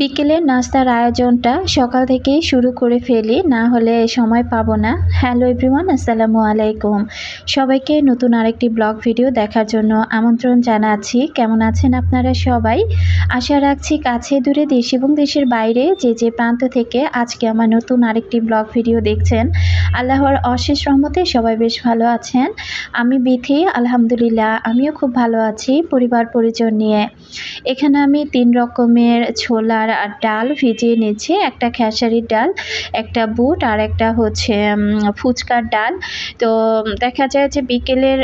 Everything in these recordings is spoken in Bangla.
বিকেলের নাস্তার আয়োজনটা সকাল থেকেই শুরু করে ফেলি, না হলে সময় পাবো না। হ্যালো এভরিওয়ান, আসসালামু আলাইকুম। সবাইকে নতুন আরেকটি ব্লগ ভিডিও দেখার জন্য আমন্ত্রণ জানাচ্ছি। কেমন আছেন আপনারা সবাই? আশা রাখছি কাছে দূরে দেশ এবং দেশের বাইরে যে যে প্রান্ত থেকে আজকে আমার নতুন আরেকটি ব্লগ ভিডিও দেখছেন, আল্লাহর অশেষ রহমতে সবাই বেশ ভালো আছেন। আমি বিথি, আলহামদুলিল্লাহ, আমিও খুব ভালো আছি পরিবার পরিজন নিয়ে। এখানে আমি তিন রকমের ছোলার আর ডাল ভিজিয়ে নিয়েছি একটা খেসারির ডাল, একটা বুট আর একটা হচ্ছে ফুচকার ডাল। তো দেখা যায় যে বিকেলের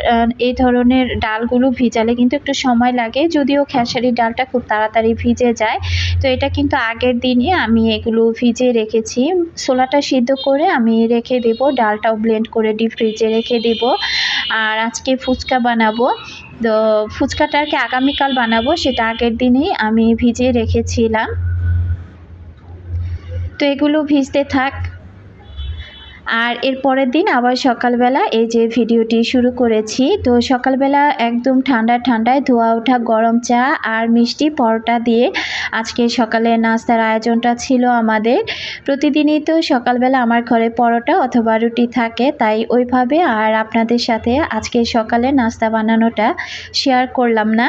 এই ধরনের ডালগুলো ভিজালে কিন্তু একটু সময় লাগে, যদিও খেসারির ডালটা খুব তাড়াতাড়ি ভিজে যায়। তো এটা কিন্তু আগের দিনই আমি এগুলো ভিজিয়ে রেখেছি। ছোলাটা সিদ্ধ করে আমি রেখে দেব, ডালটাও ব্লেন্ড করে ডিপ ফ্রিজে রেখে দেব। আর আজকে ফুচকা বানাবো। তো ফুচকাটাকে আগামীকাল বানাবো সেটা আগের দিনেই আমি ভিজিয়ে রেখেছিলাম। তো এগুলো ভিজতে থাক। আর এর পরের দিন আবার সকালবেলা এই যে ভিডিওটি শুরু করেছি, তো সকালবেলা একদম ঠান্ডা ঠান্ডায় ধোয়া ওঠা গরম চা আর মিষ্টি পরোটা দিয়ে আজকে সকালে নাস্তার আয়োজনটা ছিল আমাদের। প্রতিদিনই তো সকালবেলা আমার ঘরে পরোটা অথবা রুটি থাকে, তাই ওইভাবে আর আপনাদের সাথে আজকে সকালে নাস্তা বানানোটা শেয়ার করলাম না।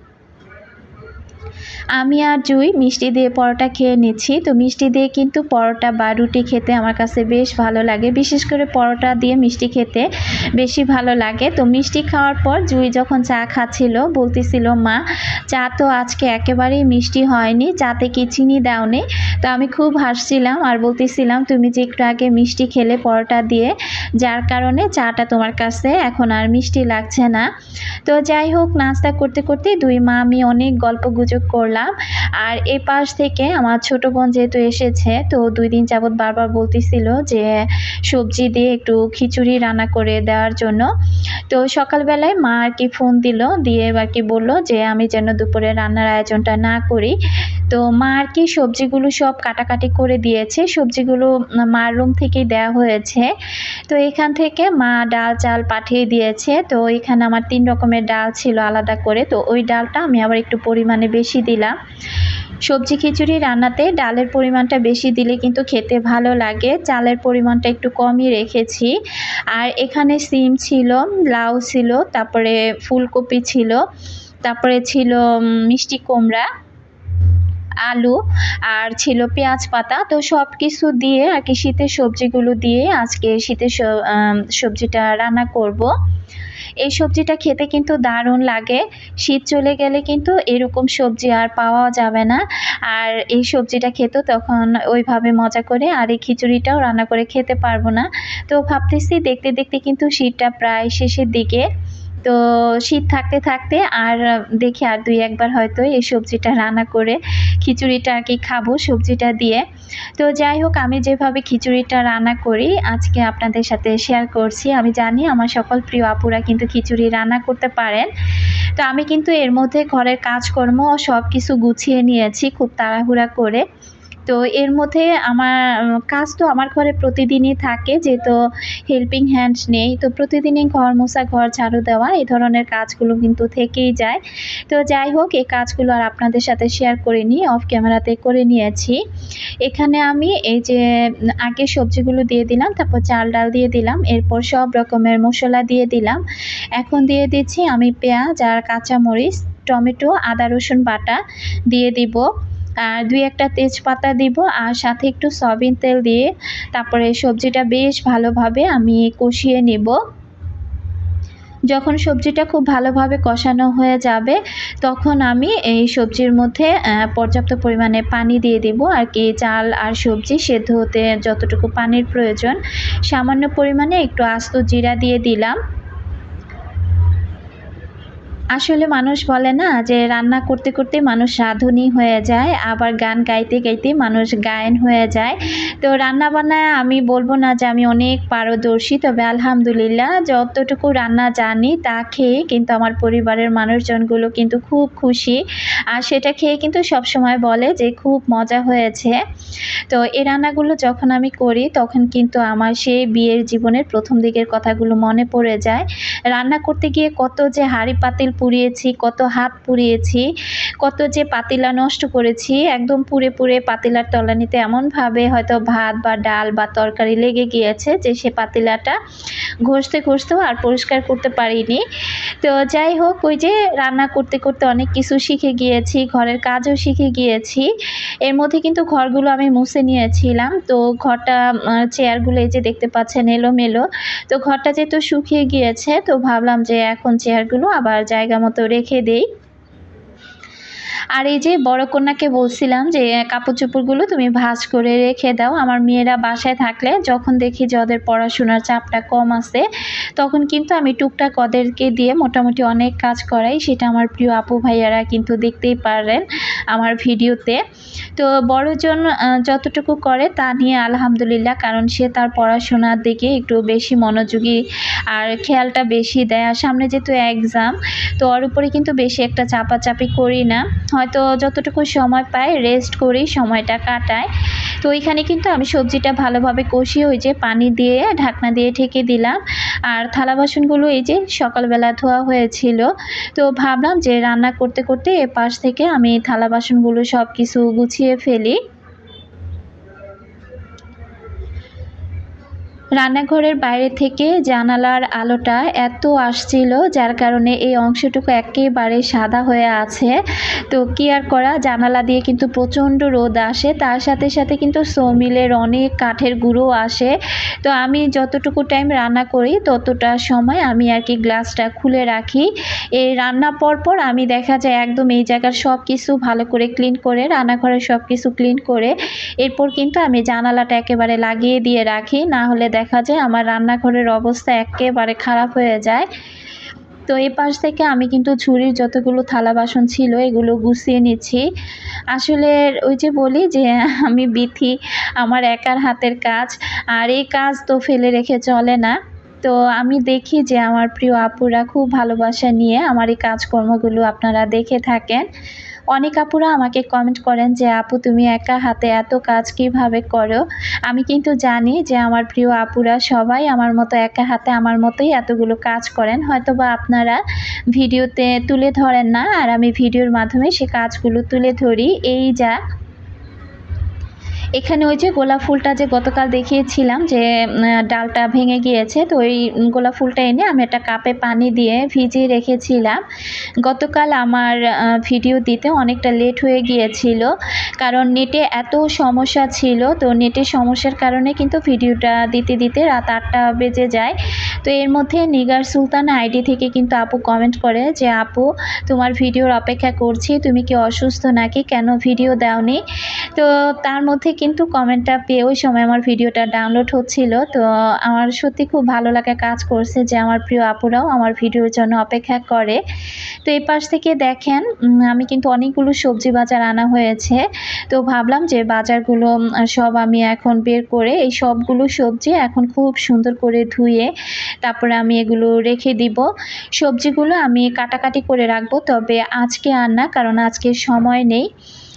আমি আর জুই মিষ্টি দিয়ে পরোটা খেয়ে নিচ্ছি। তো মিষ্টি দিয়ে কিন্তু পরোটা বা রুটি খেতে আমার কাছে বেশ ভালো লাগে। বিশেষ করে পরোটা দিয়ে মিষ্টি খেতে বেশি ভালো লাগে। তো মিষ্টি খাওয়ার পর জুই যখন চা খাচ্ছিল, বলতেছিল, মা, চা তো আজকে একেবারেই মিষ্টি হয়নি, চাতে কি চিনি দাওনি? তো আমি খুব হাসছিলাম আর বলতেছিলাম, তুমি যে একটু আগে মিষ্টি খেলে পরোটা দিয়ে, যার কারণে চাটা তোমার কাছে এখন আর মিষ্টি লাগছে না। তো যাই হোক, নাস্তা করতে করতে দুই মা আমি অনেক গল্প গুজব করলাম। আর এই পাশ থেকে আমার ছোট বোন যেহেতু এসেছে, তো দুই দিন যাবৎ বারবার বলতেছিল যে সবজি দিয়ে একটু খিচুড়ি রান্না করে দেওয়ার জন্য। তো সকালবেলায় মা আর কি ফোন দিল, দিয়ে আর কি বলল যে আমি যেন দুপুরে রান্নার আয়োজনটা না করি। তো মা আর কি সবজিগুলো সব কাটাকাটি করে দিয়েছে? সবজিগুলো মার রুম থেকেই দেওয়া হয়েছে। তো এখান থেকে মা ডাল চাল পাঠিয়ে দিয়েছে। তো এখানে আমার তিন রকমের ডাল ছিল আলাদা করে। তো ওই ডালটা আমি আবার একটু পরিমাণে বেশি দিলাম। সবজি খিচুড়ি রান্নাতে ডালের পরিমাণটা বেশি দিলে কিন্তু খেতে ভালো লাগে। চালের পরিমাণটা একটু কমই রেখেছি। আর এখানে সিম ছিল, লাউ ছিল, তারপরে ফুলকপি ছিল, তারপরে ছিল মিষ্টি কুমড়া। আলু আর ছিল পেঁয়াজ পাতা। তো সব কিছু দিয়ে আর কি শীতের সবজিগুলো দিয়ে আজকে শীতের সবজিটা রান্না করব। এই সবজিটা খেতে কিন্তু দারুণ লাগে। শীত চলে গেলে কিন্তু এরকম সবজি আর পাওয়া যাবে না। আর এই সবজিটা খেতেও তখন ওইভাবে মজা করে আর এই খিচুড়িটাও রান্না করে খেতে পারব না। তো ভাবতেছি দেখতে দেখতে কিন্তু শীতটা প্রায় শেষের দিকে। তো শীত থাকতে থাকতে আর দেখি আর দুই একবার হয়তো এই সবজিটা রান্না করে খিচুড়িটা আর কি খাব সবজিটা দিয়ে। তো যাই হোক, আমি যেভাবে খিচুড়িটা রান্না করি, আজকে আপনাদের সাথে শেয়ার করছি। আমি জানি আমার সকল প্রিয় আপুরা কিন্তু খিচুড়ি রান্না করতে পারেন। তো আমি কিন্তু এর মধ্যে ঘরের কাজকর্ম সব কিছু গুছিয়ে নিয়েছি খুব তাড়াহুড়া করে। তো এর মধ্যে আমার কাজ তো আমার ঘরে প্রতিদিনই থাকে, যেহেতু হেল্পিং হ্যান্ড নেই। তো প্রতিদিনই ঘর মোছা, ঘর ঝাড়ু দেওয়া, এই ধরনের কাজগুলো কিন্তু থেকেই যায়। তো যাই হোক, এই কাজগুলো আর আপনাদের সাথে শেয়ার করিনি অফ ক্যামেরাতে করে নিয়েছি। এখানে আমি এই যে আগে সবজিগুলো দিয়ে দিলাম, তারপর চাল ডাল দিয়ে দিলাম, এরপর সব রকমের মশলা দিয়ে দিলাম। এখন দিয়ে দিচ্ছি আমি পেঁয়াজ আর কাঁচামরিচ, টমেটো, আদা, রসুন বাটা দিয়ে দিব। আর দুই একটা তেজপাতা দিব আর সাথে একটু সয়াবিন তেল দিয়ে তারপরে সবজিটা বেশ ভালোভাবে আমি কষিয়ে নেব। যখন সবজিটা খুব ভালোভাবে কষানো হয়ে যাবে, তখন আমি এই সবজির মধ্যে পর্যাপ্ত পরিমাণে পানি দিয়ে দিব। আর কি, চাল আর সবজি সেদ্ধ হতে যতটুকু পানির প্রয়োজন, সামান্য পরিমাণে একটু আস্ত জিরা দিয়ে দিলাম। আসলে মানুষ বলে না যে রান্না করতে করতে মানুষ রাঁধুনি হয়ে যায়, আবার গান গাইতে গাইতে মানুষ গায়ন হয়ে যায়। তো রান্না বান্নায় আমি বলব না যে আমি অনেক পারদর্শী, তবে আলহামদুলিল্লাহ যতটুকু রান্না জানি তা খেয়ে কিন্তু আমার পরিবারের মানুষজনগুলো কিন্তু খুব খুশি। আর সেটা খেয়ে কিন্তু সব সময় বলে যে খুব মজা হয়েছে। তো এই রান্নাগুলো যখন আমি করি তখন কিন্তু আমার সেই বিয়ের জীবনের প্রথম দিকের কথাগুলো মনে পড়ে যায়। রান্না করতে গিয়ে কত যে হাঁড়ি পাতিল পুড়িয়েছি, কত হাত পুড়িয়েছি, কত যে পাতিলা নষ্ট করেছি, একদম পুড়ে পুড়ে পাতিলার তলানিতে এমনভাবে হয়তো ভাত বা ডাল বা তরকারি লেগে গিয়েছে যে সে পাতিলাটা ঘষতে ঘষতেও আর পরিষ্কার করতে পারিনি। তো যাই হোক, ওই যে রান্না করতে করতে অনেক কিছু শিখে গিয়েছি, ঘরের কাজও শিখে গিয়েছি। এর মধ্যে কিন্তু ঘরগুলো আমি মুছে নিয়েছিলাম। তো ঘরটা চেয়ারগুলো এই যে দেখতে পাচ্ছেন এলোমেলো। তো ঘরটা যেহেতু শুকিয়ে গিয়েছে, তো ভাবলাম যে এখন চেয়ারগুলো আবার জায়গা মতো রেখে দেই। আর এই যে বড় কন্যাকে বলছিলাম যে কাপড় চোপড়গুলো তুমি ভাজ করে রেখে দাও। আমার মেয়েরা বাসায় থাকলে যখন দেখি যে ওদের পড়াশোনার চাপটা কম আছে, তখন কিন্তু আমি টুকটাক ওদেরকে দিয়ে মোটামুটি অনেক কাজ করাই। সেটা আমার প্রিয় আপু ভাইয়ারা কিন্তু দেখতেই পারেন আমার ভিডিওতে। তো বড়জন যতটুকু করে তা নিয়ে আলহামদুলিল্লাহ, কারণ সে তার পড়াশোনার দিকে একটু বেশি মনোযোগী আর খেয়ালটা বেশি দেয়। আর সামনে যেহেতু এক্সাম তো ওর উপরে কিন্তু বেশি একটা চাপাচাপি করি না। হয়তো যতটুকু সময় পাই রেস্ট করি, সময়টা কাটাই। তো ওইখানে কিন্তু আমি সবজিটা ভালোভাবে কষিয়ে ওই যে পানি দিয়ে, ঢাকনা দিয়ে ঠেকে দিলাম। আর থালা বাসনগুলো এই যে সকালবেলা ধোয়া হয়েছিল। তো ভাবলাম যে রান্না করতে করতে এ পাশ থেকে আমি থালা বাসনগুলো সব কিছু গুছিয়ে ফেলি। রান্নাঘরের বাইরে থেকে জানালার আলোটা এত আসছিল, যার কারণে এই অংশটুকু একেবারে সাদা হয়ে আছে। তো কি আর করা, জানালা দিয়ে কিন্তু প্রচণ্ড রোদ আসে, তার সাথে সাথে কিন্তু সৌমিলের অনেক কাঠের গুঁড়ো আসে। তো আমি যতটুকু টাইম রান্না করি, ততটা সময় আমি আর কি গ্লাসটা খুলে রাখি। এই রান্না পর পর আমি দেখা যায় একদম এই জায়গার সব কিছু ভালো করে ক্লিন করে, রান্নাঘরের সব কিছু ক্লিন করে, এরপর কিন্তু আমি জানালাটা একেবারে লাগিয়ে দিয়ে রাখি। না হলে দেখা যায়, আমার রান্নাঘরের অবস্থা একেবারে খারাপ হয়ে যায়। তো এই পাশ থেকে আমি কিন্তু ঝুড়ির যতগুলো থালা বাসন ছিল, এগুলো গুছিয়ে নিচ্ছি। আসলে ওই যে বলি যে, আমি বিথি, আমার একার হাতের কাজ, আর এই কাজ তো ফেলে রেখে চলে না। তো আমি দেখি যে, আমার প্রিয় আপুরা খুব ভালোবাসা নিয়ে আমার এই কাজকর্মগুলো আপনারা দেখে থাকেন। অনেক আপুরা আমাকে কমেন্ট করেন যে, আপু, তুমি একা হাতে এত কাজ কীভাবে করো? আমি কিন্তু জানি যে, আমার প্রিয় আপুরা সবাই আমার মতো একা হাতে আমার মতোই এতগুলো কাজ করেন। হয়তো বা আপনারা ভিডিওতে তুলে ধরেন না, আর আমি ভিডিওর মাধ্যমে সে কাজগুলো তুলে ধরি। এই যা এখানে ওই যে গোলাপ ফুলটা যে গতকাল দেখিয়েছিলাম যে ডালটা ভেঙে গিয়েছে, তো ওই গোলাপ ফুলটা এনে আমি একটা কাপে পানি দিয়ে ভিজিয়ে রেখেছিলাম। গতকাল আমার ভিডিও দিতে অনেকটা লেট হয়ে গিয়েছিল, কারণ নেটে এত সমস্যা ছিল, তো নেটের সমস্যার কারণে কিন্তু ভিডিওটা দিতে দিতে রাত আটটা বেজে যায়। তো এর মধ্যে নিগার সুলতান আইডি থেকে কিন্তু আপু কমেন্ট করে যে, আপু, তোমার ভিডিওর অপেক্ষা করছি, তুমি কি অসুস্থ নাকি? কেন ভিডিও দাওনি? তো তার মধ্যে কিন্তু কমেন্টটা পেয়ে ওই সময় আমার ভিডিওটা ডাউনলোড হচ্ছিল। তো আমার সত্যি খুব ভালো লাগা কাজ করছে যে আমার প্রিয় আপুরাও আমার ভিডিওর জন্য অপেক্ষা করে। তো এই পাশ থেকে দেখেন আমি কিন্তু অনেকগুলো সবজি বাজার আনা হয়েছে। তো ভাবলাম যে বাজারগুলো সব আমি এখন বের করে এই সবগুলো সবজি এখন খুব সুন্দর করে ধুয়ে তারপরে আমি এগুলো রেখে দিব। সবজিগুলো আমি কাটাকাটি করে রাখব, তবে আজকে আর না, কারণ আজকে সময় নেই।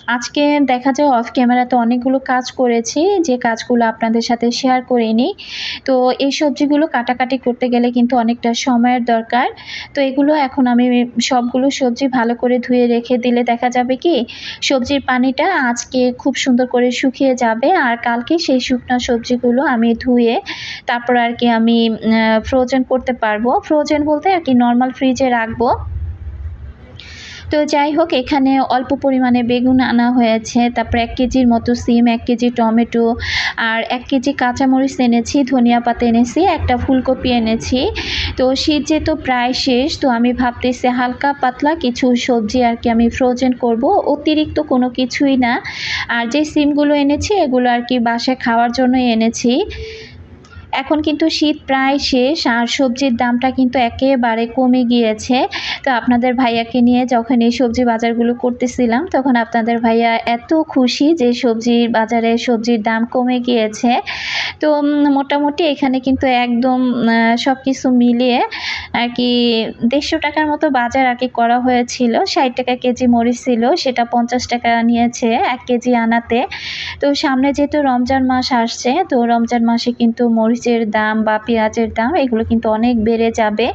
আজকে দেখা যায় অফ ক্যামেরাতে অনেকগুলো কাজ করেছি, যে কাজগুলো আপনাদের সাথে শেয়ার করে নিই। তো এই সবজিগুলো কাটাকাটি করতে গেলে কিন্তু অনেকটা সময়ের দরকার। তো এগুলো এখন আমি সবগুলো সবজি ভালো করে ধুয়ে রেখে দিলে দেখা যাবে কি, সবজির পানিটা আজকে খুব সুন্দর করে শুকিয়ে যাবে আর কালকে সেই শুকনো সবজিগুলো আমি ধুয়ে তারপর আর কি আমি ফ্রোজেন করতে পারব। ফ্রোজেন বলতে আর কি নর্মাল ফ্রিজে রাখব। তো যাই হোক, এখানে অল্প পরিমাণে বেগুন আনা হয়েছে। তারপর এক কেজির মতো সিম, এক কেজি টমেটো আর এক কেজি কাঁচামরিচ এনেছি, ধনিয়া পাতা এনেছি, একটা ফুলকপি এনেছি। তো শীত যেহেতু প্রায় শেষ, তো আমি ভাবতেছি হালকা পাতলা কিছু সবজি আর কি আমি ফ্রোজেন করব। অতিরিক্ত কোনো কিছুই না। আর যে সিমগুলো এনেছি, এগুলো আর কি বাসায় খাওয়ার জন্যই এনেছি। এখন কিন্তু শীত প্রায় শেষ আর সবজির দামটা কিন্তু একেবারে কমে গিয়েছে। তো আপনাদের ভাইয়াকে নিয়ে যখন এই সবজি বাজারগুলো করতেছিলাম, তখন আপনাদের ভাইয়া এত খুশি যে সবজির বাজারে সবজির দাম কমে গিয়েছে। তো মোটামুটি এখানে কিন্তু একদম সব কিছু মিলিয়ে আর কি দেড়শো টাকার মতো বাজার আর কি করা হয়েছিল। ষাট টাকা কেজি মরিচ ছিল, সেটা পঞ্চাশ টাকা নিয়েছে এক কেজি আনাতে। তো সামনে যেহেতু রমজান মাস আসছে, তো রমজান মাসে কিন্তু মরিচের দাম বা পেঁয়াজের দাম এগুলো কিন্তু অনেক বেড়ে যাবে।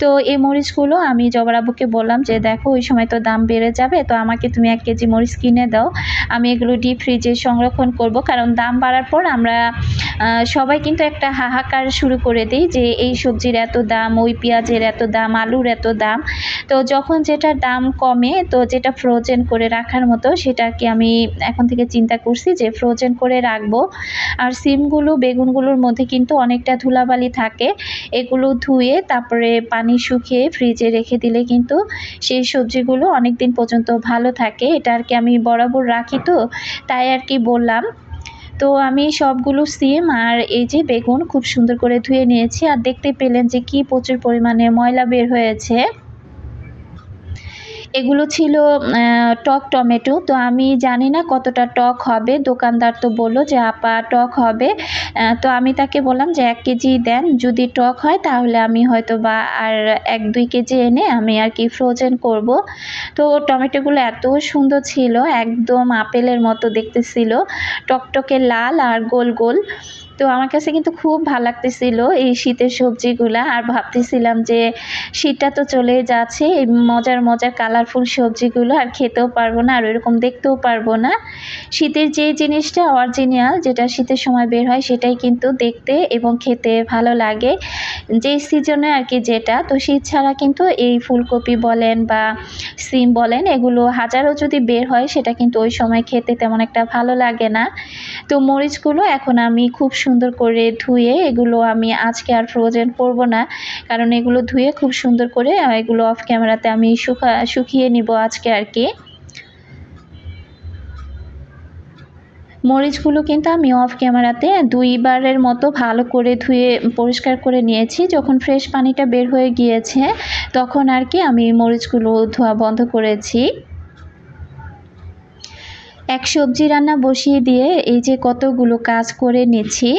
তো এই মরিচগুলো আমি জবার আব্বুকে বললাম যে, দেখো, ওই সময় তো দাম বেড়ে যাবে, তো আমাকে তুমি এক কেজি মরিচ কিনে দাও। আমি এগুলো ডিপ ফ্রিজে সংরক্ষণ করব। কারণ দাম বাড়ার পর আমরা সবাই কিন্তু একটা হাহাকার শুরু করে দিই যে, এই সবজির এত দাম, ওই পেঁয়াজের এত দাম, আলুর এত দাম। তো যখন যেটার দাম কমে, তো যেটা ফ্রোজেন করে রাখার মতো, সেটাকে আমি এখন থেকে চিন্তা করছি যে ফ্রোজেন করে রাখব। আর সিমগুলো, বেগুনগুলোর মধ্যে কিন্তু অনেকটা ধুলাবালি থাকে। এগুলো ধুয়ে তারপরে পানি শুকিয়ে ফ্রিজে রেখে দিলে কিন্তু সেই সবজিগুলো অনেক দিন পর্যন্ত ভালো থাকে। এটা আর কি আমি বরাবর রাখি তো, তাই আর কি বললাম। তো আমি সবগুলো সিম আর এই যে বেগুন খুব সুন্দর করে ধুয়ে নিয়েছি। আর দেখতে পেলেন যে কি প্রচুর পরিমাণে ময়লা বের হয়েছে। এগুলো ছিল টক টমেটো। তো আমি জানি না কতটা টক হবে। দোকানদার তো বলল যে, আপা, টক হবে। তো আমি তাকে বললাম যে, এক কেজি দেন। যদি টক হয়, তাহলে আমি হয়তো বা আর এক দুই কেজি এনে আমি আর কি ফ্রোজেন করব। তো টমেটোগুলো এত সুন্দর ছিল, একদম আপেলের মতো দেখতে ছিল। টকটকে লাল আর গোল গোল। তো আমার কাছে কিন্তু খুব ভালো লাগতেছিল এই শীতের সবজিগুলা। আর ভাবতেছিলাম যে শীতটা তো চলে যাচ্ছে, এই মজার মজার কালারফুল সবজিগুলো আর খেতেও পারব না, আর এরকম দেখতেও পারব না। শীতের যে জিনিসটা অরিজিনাল যেটা শীতের সময় বের হয় সেটাই কিন্তু দেখতে এবং খেতে ভালো লাগে। যে সিজনে আর কি যেটা, তো শীত ছাড়া কিন্তু এই ফুলকপি বলেন বা সিম বলেন, এগুলো হাজারও যদি বের হয় সেটা কিন্তু ওই সময় খেতে তেমন একটা ভালো লাগে না। তো মরিচগুলো এখন আমি খুব সুন্দর করে ধুয়ে এগুলো আমি আজকে আর ফ্রোজেন করব না। কারণ এগুলো ধুয়ে খুব সুন্দর করে এগুলো অফ ক্যামেরাতে আমি শুকা, শুকিয়ে নিব আজকে আর কি। মরিচগুলো কিন্তু আমি অফ ক্যামেরাতে দুইবারের মতো ভালো করে ধুয়ে, পরিষ্কার করে নিয়েছি। যখন ফ্রেশ পানিটা বের হয়ে গিয়েছে, তখন আর কি আমি মরিচগুলো ধোয়া বন্ধ করেছি। এক সবজি রান্না বসিয়ে দিয়ে এই যে কতগুলো কাজ করে নিচ্ছি।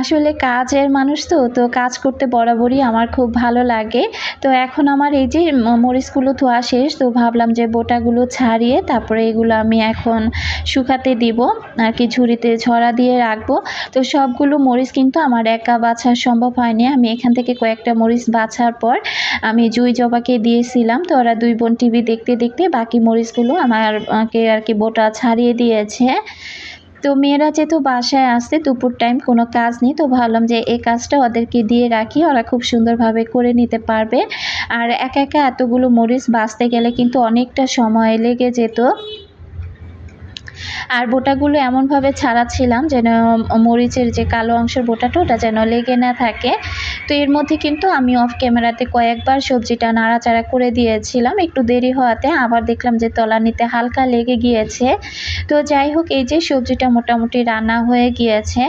আসলে কাজের মানুষ তো তো কাজ করতে বরাবরই আমার খুব ভালো লাগে। তো এখন আমার এই যে মরিচগুলো ধোয়া শেষ, তো ভাবলাম যে বোটাগুলো ছাড়িয়ে তারপরে এগুলো আমি এখন শুকাতে দিব, আর কি ঝুড়িতে ঝরা দিয়ে রাখব। তো সবগুলো মরিচ কিন্তু আমার একা বাছা সম্ভব হয়নি। আমি এখান থেকে কয়েকটা মরিচ বাছার পর আমি জুই জবাকে দিয়েছিলাম। তো ওরা দুই বোন টিভি দেখতে দেখতে বাকি মরিচগুলো আমার আমাকে আর কি বোটা ছাড়িয়ে দিয়েছে। তো মেয়েরা যেহেতু বাসায় আসতে দুপুর টাইম কোনো কাজ নেই, তো ভাবলাম যে এই কাজটা ওদেরকে দিয়ে রাখি, ওরা খুব সুন্দরভাবে করে নিতে পারবে। আর একা একা এতগুলো মরিচ বাঁচতে গেলে কিন্তু অনেকটা সময় লেগে যেত। আর বোটাগুলো এমনভাবে ছাড়াচ্ছিলাম যেন মরিচের যে কালো অংশের বোটাটা, ওটা যেন লেগে না থাকে। তো এর মধ্যে কিন্তু আমি অফ ক্যামেরাতে কয়েকবার সবজিটা নাড়াচাড়া করে দিয়েছিলাম। একটু দেরি হওয়াতে আবার দেখলাম যে তলানিতে হালকা লেগে গিয়েছে। তো যাই হোক, এই যে সবজিটা মোটামুটি রান্না হয়ে গিয়েছে,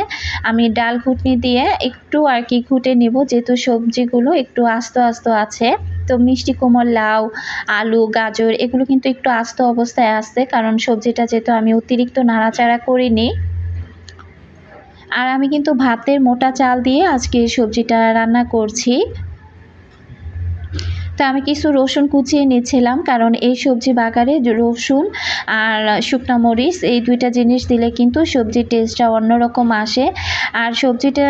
আমি ডাল ঘুটনি দিয়ে একটু আর কি ঘুটে নিব, যেহেতু সবজিগুলো একটু আস্ত আস্ত আছে। তো মিষ্টি কুমড় লাউ, আলু, গাজর এগুলো কিন্তু একটু আস্ত অবস্থায় আসছে কারণ সবজিটা যেহেতু আমি অতিরিক্ত নাড়াচাড়া করিনি। আর আমি কিন্তু ভাতের মোটা চাল দিয়ে আজকে সবজিটা রান্না করছি। তো আমি কিছু রসুন কুচিয়ে নিয়েছিলাম কারণ এই সবজি বাগারে রসুন আর শুকনা মরিচ, এই দুইটা জিনিস দিলে কিন্তু সবজির টেস্টটা অন্যরকম আসে। আর সবজিটা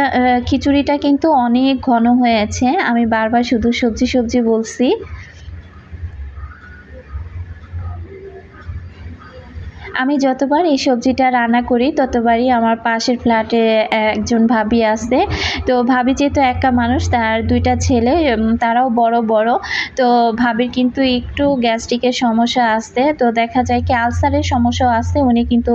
খিচুড়িটা কিন্তু অনেক ঘন হয়েছে। আমি বারবার শুধু সবজি সবজি বলছি। আমি যতবার এই সবজিটা রান্না করি, ততবারই আমার পাশের ফ্ল্যাটে একজন ভাবি আসে তো ভাবি যেহেতু একা মানুষ, তার দুইটা ছেলে তারাও বড় বড়। তো ভাবির কিন্তু একটু গ্যাস্ট্রিকের সমস্যা আছে। তো দেখা যায় কি আলসারের সমস্যাও আছে। উনি কিন্তু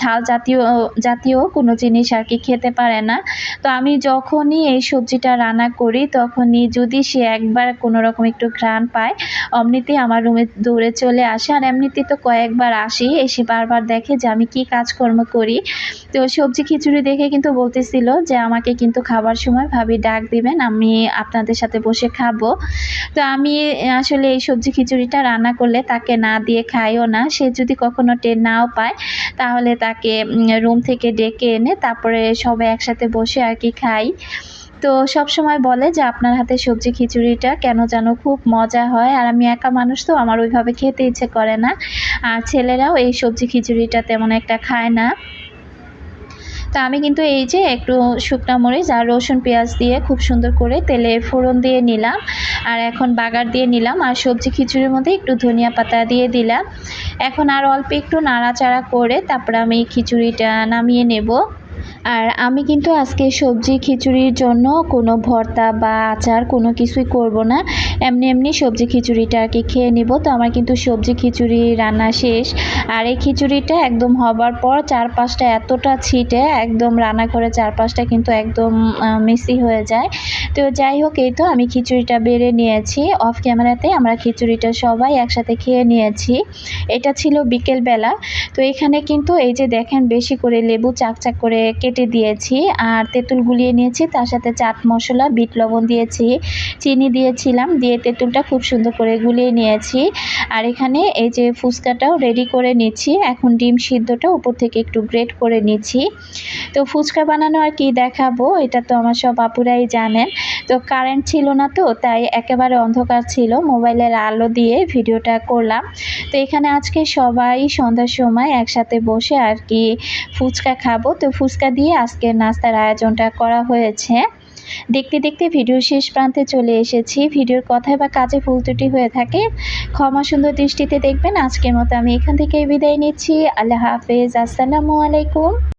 ঝাল জাতীয় জাতীয় কোনো জিনিস আর কি খেতে পারে না। তো আমি যখনই এই সবজিটা রান্না করি, তখনই যদি সে একবার কোনো রকম একটু ঘ্রাণ পায়, অমনিতেই আমার রুমে দৌড়ে চলে আসে। আর এমনিতে তো কয়েকবার আসে। আসি, এসে বারবার দেখে যে আমি কি কাজকর্ম করি। তো সবজি খিচুড়ি দেখে কিন্তু বলতেছিল যে আমাকে কিন্তু খাবার সময় ভাবি ডাক দিবেন, আমি আপনাদের সাথে বসে খাব। তো আমি আসলে এই সবজি খিচুড়িটা রান্না করলে তাকে না দিয়ে খাইও না, সে যদি কখনো টের নাও পায়, তাহলে তাকে রুম থেকে ডেকে এনে তারপরে সবাই একসাথে বসে আর কি খাই। তো সব সময় বলে যে আপনার হাতে সবজি খিচুড়িটা কেন যেন খুব মজা হয়। আর আমি একা মানুষ তো, আমার ওইভাবে খেতে ইচ্ছে করে না। আর ছেলেরাও এই সবজি খিচুড়িটা তেমন একটা খায় না। তো আমি কিন্তু এই যে একটু শুকনা মরিচ আর রসুন পেঁয়াজ দিয়ে খুব সুন্দর করে তেলে ফোড়ন দিয়ে নিলাম। আর এখন বাগার দিয়ে নিলাম আর সবজি খিচুড়ির মধ্যে একটু ধনিয়া পাতা দিয়ে দিলাম। এখন আর অল্প একটু নাড়াচাড়া করে তারপর আমি খিচুড়িটা নামিয়ে নেব। আর আমি কিন্তু আজকে সবজি খিচুড়ির জন্য কোনো ভর্তা বা আচার কোনো কিছুই করব না। এমনি এমনি সবজি খিচুড়িটা আর কি খেয়ে নিব। তো আমার কিন্তু সবজি খিচুড়ি রান্না শেষ। আর এই খিচুড়িটা একদম হবার পর চারপাশটা এতটা ছিটে, একদম রান্না করে চারপাশটা কিন্তু একদম মিসি হয়ে যায়। তো যাই হোক, এই তো আমি খিচুড়িটা বেড়ে নিয়েছি। অফ ক্যামেরাতে আমরা খিচুড়িটা সবাই একসাথে খেয়ে নিয়েছি। এটা ছিল বিকেলবেলা। তো এখানে কিন্তু এই যে দেখেন, বেশি করে লেবু চাকচাক করে কেটে দিয়েছি আর তেঁতুল গুলিয়ে নিয়েছি। তার সাথে চাট মশলা, বিট লবণ দিয়েছি, চিনি দিয়েছিলাম, দিয়ে তেঁতুলটা খুব সুন্দর করে গুলিয়ে নিয়েছি। আর এখানে এই যে ফুচকাটাও রেডি করে নিচ্ছি। এখন ডিম সিদ্ধটা উপর থেকে একটু গ্রেট করে নিচ্ছি। তো ফুচকা বানানো আর কি দেখাবো, এটা তো আমার সব আপুরাই জানেন। তো কারেন্ট ছিল না তো, তাই একেবারে অন্ধকার ছিল। মোবাইলের আলো দিয়ে ভিডিওটা করলাম। তো এখানে আজকে সবাই সন্ধ্যার সময় একসাথে বসে আর কি ফুচকা খাব। তো ফুচকা দিয়ে আজকের নাস্তার আয়োজনটা করা হয়েছে। দেখতে দেখতে ভিডিও শেষ প্রান্তে চলে এসেছি। ভিডিওর কথায় বা কাজে ভুল ত্রুটি হয়ে থাকে, ক্ষমা সুন্দর দৃষ্টিতে দেখবেন। আজকের মতো আমি এখান থেকে বিদায় নিচ্ছি। আল্লাহ হাফেজ। আসসালামু আলাইকুম।